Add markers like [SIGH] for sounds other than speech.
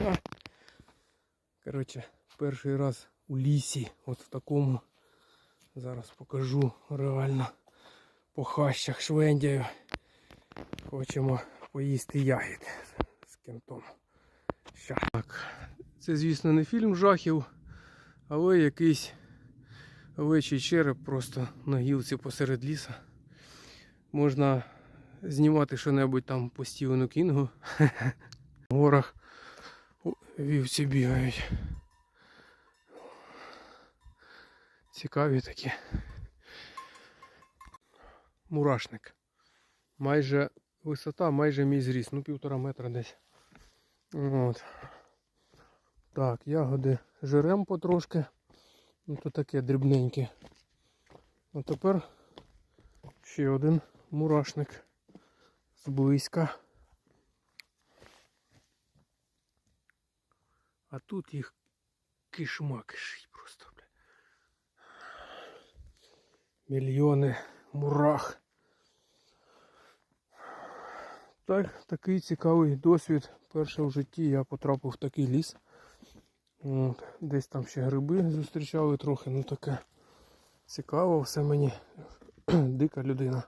[LAUGHS] Коротше, перший раз у лісі, от в такому. Зараз покажу реально по хащах швендяю. Хочемо поїсти ягід з кентом. Так. Це, звісно, не фільм жахів, але якийсь овечий череп просто на гілці посеред ліса. Можна знімати що-небудь там по Стівену Кінгу. [LAUGHS] В горах вівці бігають. Цікаві такі. Мурашник. Майже висота, майже мій зріст, ну півтора метра десь. От. Так, ягоди жирем потрошки. Ну то таке дрібненьке. А тепер ще один мурашник зблизька. А тут їх кишма кишить просто, бля. Мільйони мурах. Так, такий цікавий досвід. Перше в житті я потрапив в такий ліс. От, десь там ще гриби зустрічали трохи, ну таке цікаво, все мені [CLEARS THROAT] дика людина.